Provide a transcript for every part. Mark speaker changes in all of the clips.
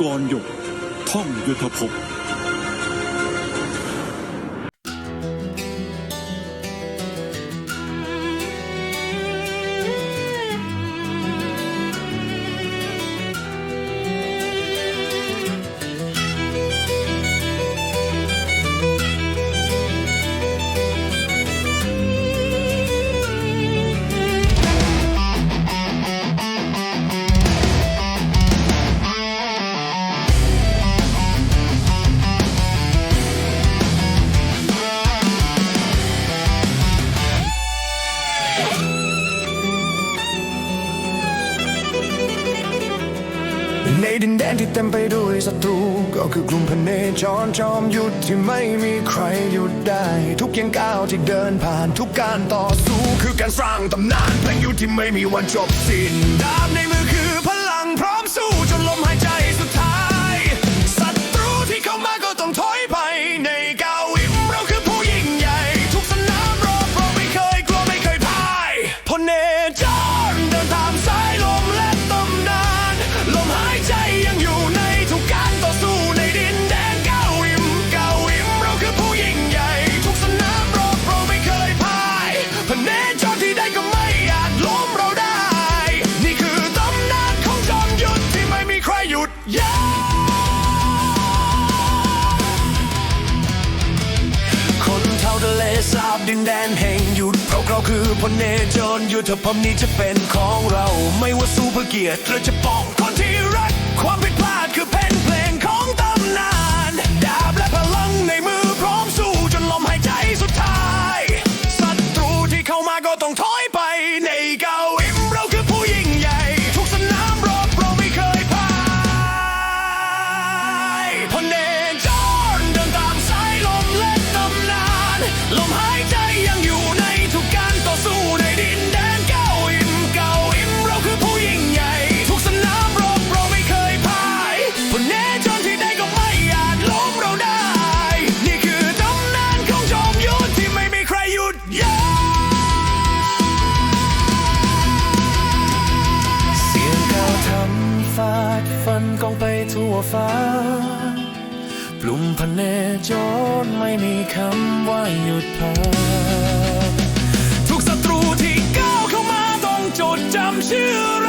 Speaker 1: กรหยกท่องยุทธภพ
Speaker 2: เต็มไปด้วยศัตรูก็คือกลุ่มพันเนจรจอมยุดที่ไม่มีใครหยุดได้ ทุกยังก้าวที่เดินผ่านทุกการต่อสู้คือการสร้างตำนานเพลงยุทธที่ไม่มีวันจบสิ้นดาบในมือคือพลังพร้อมสู้ คือพลเนจรยุทธพมนี้จะเป็นของเรา ไม่ว่าสู้เพื่อเกียรติเราจะป้อง ไมีคำว่าหยุดพักทุกศัตรูที่ก้าวเข้ามาต้องจดจำชื่อ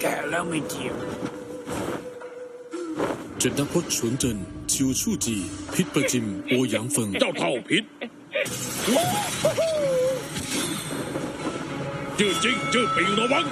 Speaker 2: แก่แล้วไม่เจียม
Speaker 3: จ
Speaker 1: นักพจนวนเจนชิวชู่จี พิษประจิม โอหยางเฟิง
Speaker 3: เจ้าเท่าพิษจื้อจริงจื้อปิงระวัง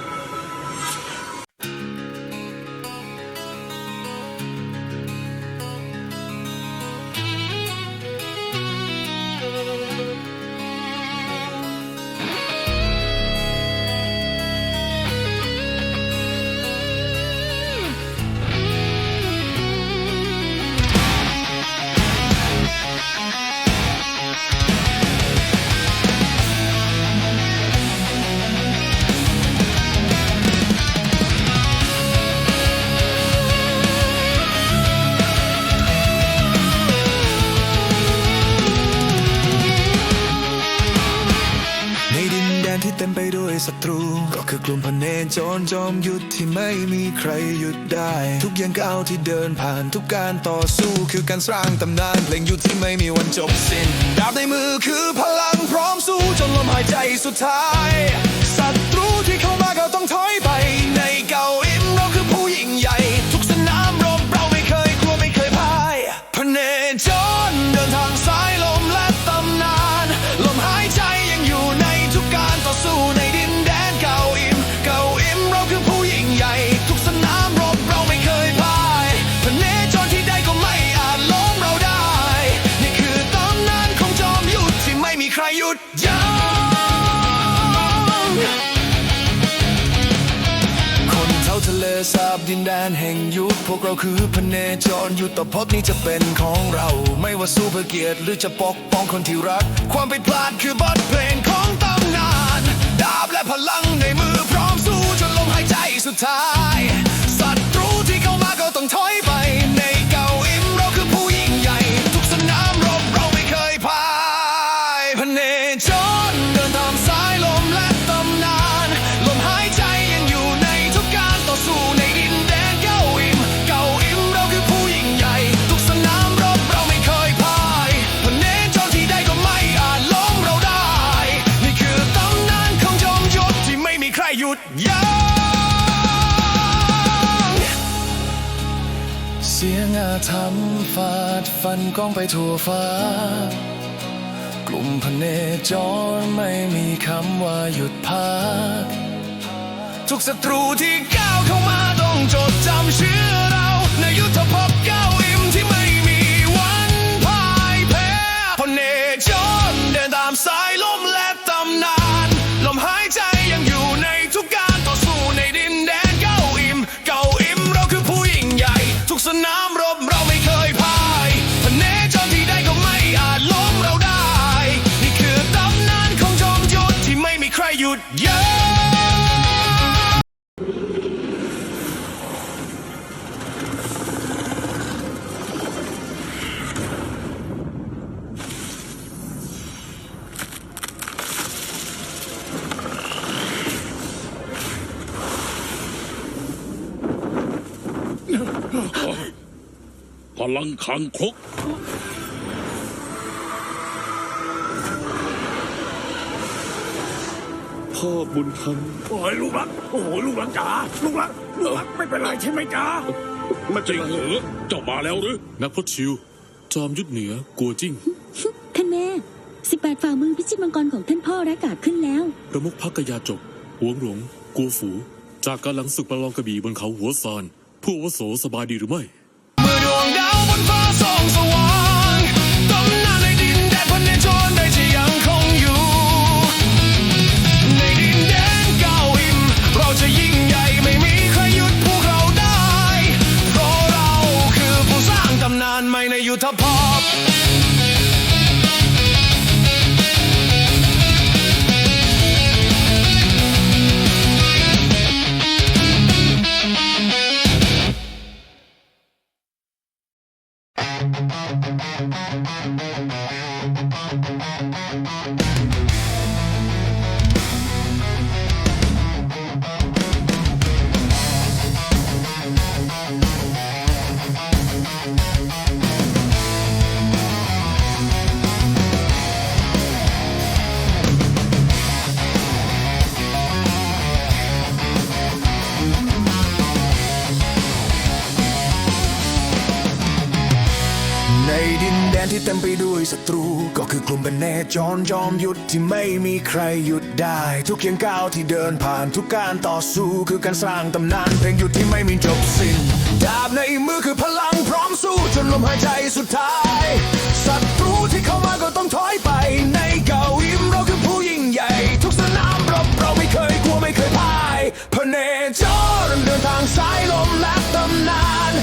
Speaker 2: ศัตรู ก็คือกลุ่มพเนจรจอมยุทธที่ไม่มีใครหยุดได้ ทุกอย่างก้าวที่เดินผ่านทุกการต่อสู้คือการสร้างตำนานเพลงยุทธที่ไม่มีวันจบสิ้นดาบในมือคือพลังพร้อมสู้จนลมหายใจสุดท้ายศัตรูที่เข้ามาก็ต้องถอย เลสาบดินแดนแห่งยุคพวกเราคือพเนจรยุทธภพนี้จะเป็นของเรา ไม่ว่าสู้เพื่อเกียรติหรือจะปกป้องคนที่รัก ความผิดพลาดคือบทเพลงของตำนาน ดาบและพลังในมือพร้อมสู้จนลมหายใจสุดท้าย กองไปทั่วฟ้า กลุ่มพเนจรไม่มีคำว่าหยุดพักทุกศัตรูที่
Speaker 3: ลังคังคก
Speaker 1: พ่อบุญธรรม
Speaker 3: โอ้ยลูกรักโอ้โหลูกรักจ๋าลูกรักลูกรักไม่เป็นไรใช่ไหมจ๋าไม่จริงเหรอเจ้ามาแล้วหรือ
Speaker 1: นักพรตชิว จอมยุทธเหนือกัวจิ้ง
Speaker 4: ท่านแม่18ฝ่ามือพิชิตมังกรของท่านพ่อระกาศขึ้นแล้ว
Speaker 1: ประมุขพักกยาจกหวงหลงกัวฝู จากการหลังศึกประลองกระบี่บนเขาหัวซานผู้อาวุโสสบายดีหรือไม่
Speaker 2: เมื่อด วงด จรจอมหยุทธที่ไม่มีใครหยุดได้ ทุกเขียงก้าวที่เดินผ่านทุกการต่อสู้คือการสร้างตำนานเพลงหยุทธที่ไม่มีจบสิ้น ดาบในมือคือพลังพร้อมสู้จนลมหายใจสุดท้ายศัตรูที่เข้ามาก็ต้องถอยไปในเก่าอิมเราคือผู้ยิ่งใหญ่ ทุกสนามรบเราไม่เคยกลัวไม่เคยพ่ายพเนจรเดินทางสายลมและตำนาน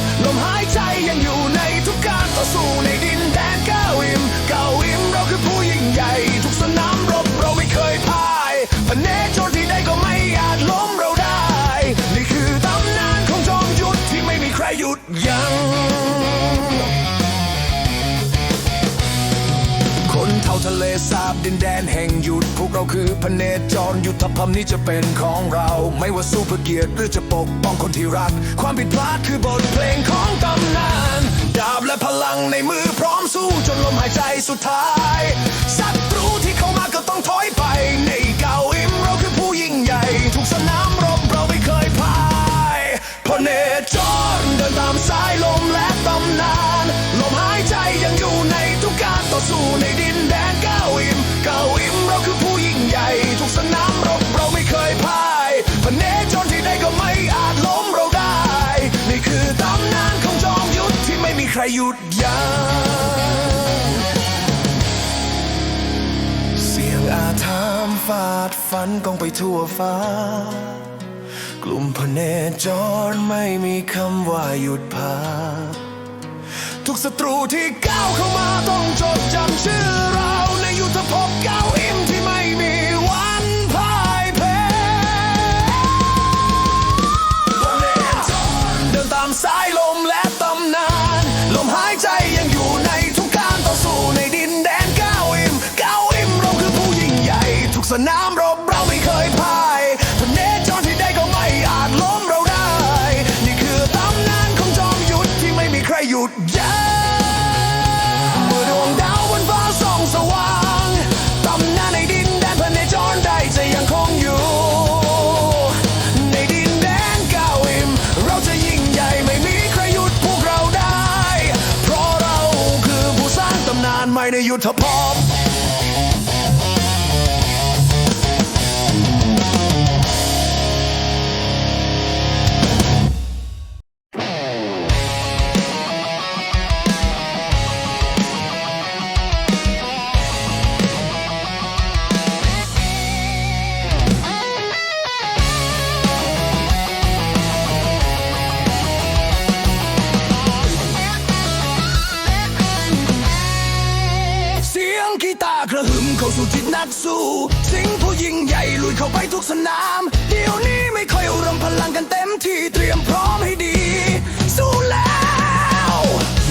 Speaker 2: ดินแดนแห่งหยุด พวกเราคือพเนจรยุทธภพนี้จะเป็นของเรา ไม่ว่าสู้เพื่อเกียรติหรือจะปกป้องคนที่รัก ความผิดพลาดคือบทเพลงของตำนาน ดาบและพลังในมือพร้อมสู้จนลมหายใจสุดท้ายศัตรูที่เข้ามาก็ต้องถอยไป ในเก่าอิมเราคือผู้ยิ่งใหญ่ ทุกสนามรบเราไม่เคยพ่ายพเนจรเดินตามสายลมและตำนานลมหายใจยังอยู่ในทุกการต่อสู้ในดิ หยุดยั้งเสียงอาถามฟาดฟันกองไปทั่วฟ้า กลุ่มพเนจรไม่มีคำว่าหยุดพักทุกศัตรูที่ก้าวเข้ามาต้องจดจำชื่อเราในยุทธภพเก้าอิมที สนามรบเราไม่เคยพา สิงห์ผู้ยิ่งใหญ่ลุยเข้าไปทุกสนาม เดี๋ยวนี้ไม่ค่อยรวมพลังกันเต็มที่เตรียมพร้อมให้ดี สู้แล้ว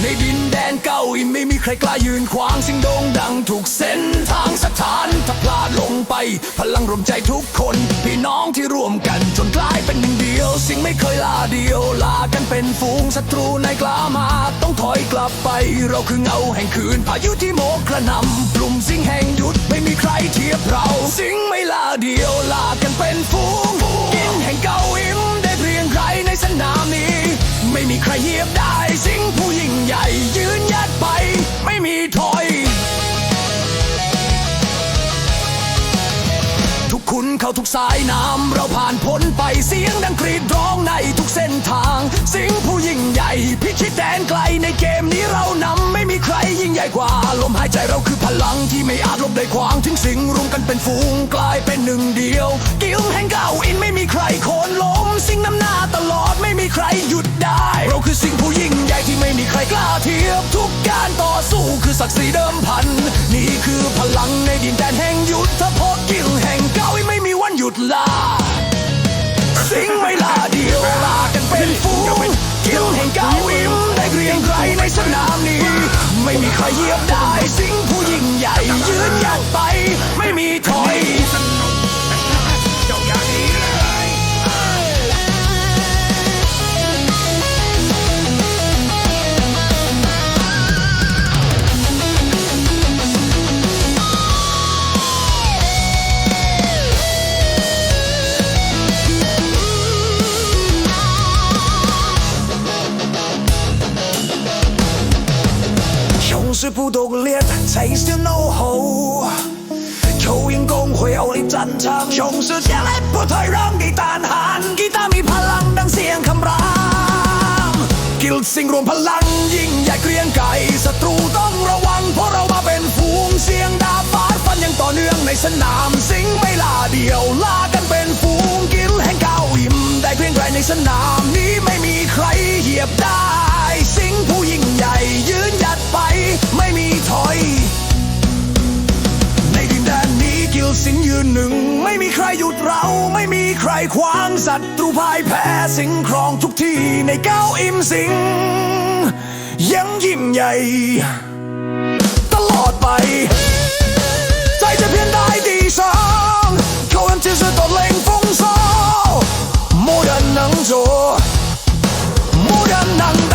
Speaker 2: ในดินแดนเก่าอินไม่มีใครกล้ายืนขวางสิ่งโด่งดังทุกเส้นทางสถานถ้าพลาดลงไป พลังรวมใจทุกคนพี่น้องที่ร่วมกันจนกลายเป็นหนึ่งเดียว สิ่งไม่เคยลาเดียวลากันเป็นฝูงศัตรูในกล้ามาต้องถอยกลับไป เราคือเงาแห่งคืนพายุที่โมกกระหนำกลุ่มสิงแห่งยุทธไม่มีใครที่ เดียวลากันเป็นฝูงกินแห่งเกาอิมได้เพียงใครในสนามนี้ ไม่มีใครเหยียบได้สิงผู้ยิ่งใหญ่ยืนยัดไป ไม่มีถอย ทุกคุณเข้าทุกสายน้ำเราผ่านพ้นไปเสียงดังกรีดร้องในทุกเส้นทาง สิงผู้ยิ่งใหญ่พิชิตแดนไกลในเกมนี้เรานำไม่มีใครยิ่งใหญ่กว่าลมหายใจเราคือพลังที่ไม่อาจลบได้ขวาง เป็นฝูงกลายเป็นหนึ่งเดียว กิลแห่งเก้าอินไม่มีใครโค่นล้มสิ่งนำหน้าตลอดไม่มีใครหยุดได้ เราคือสิ่งผู้ยิ่งใหญ่ที่ไม่มีใครกล้าเทียบ ทุกการต่อสู้คือศักดิ์ศรีเดิมพัน นี่คือพลังในดินแดนแห่งยุทธภพกิลแห่งเก้าอินไม่มีวันหยุดลาสิ่งไม่ลาเดียวลากันเป็นฝูงกิลแห่งเก้าอิมได้เกรียงไกรในสนามนี้ ไม่มีใครเหยียบได้สิ่งผู้ยิ่งใหญ่ยืนหยัด ไป
Speaker 3: ทำชงสุดย
Speaker 2: อดและผู้ถอยร้องกีตาร์หันกีตามีพลังดังเสียงคำราม กิลสิ่งรวมพลังยิ่งใหญ่เกรียงไกรศัตรูต้องระวังเพราะเรามาเป็นฝูงเสียงดาบฟาดฟันยังต่อเนื่องในสนามสิงไม่ลาเดียวลากันเป็นฝูงกิลแห่งเก้าอิ่มได้เพียงไกรในสนามนี้ไม่มีใครเหยียบได้ สิงผู้ยิ่งใหญ่ยืนหยัดไปไม่มีถอย ในดินแดนนี้กิลสิงยืนหนึ่ง หยุดเราไม่มีใครขวางสัตว์รูพายแพ้สิงครองทุกที่ในเก้าอิมสิง ยังยิ่งใหญ่ ตลอดไป ใจจะเพียงได้ดีสองเขาอันที่สุดตดเล่ง风骚，蓦然能走，蓦然ง。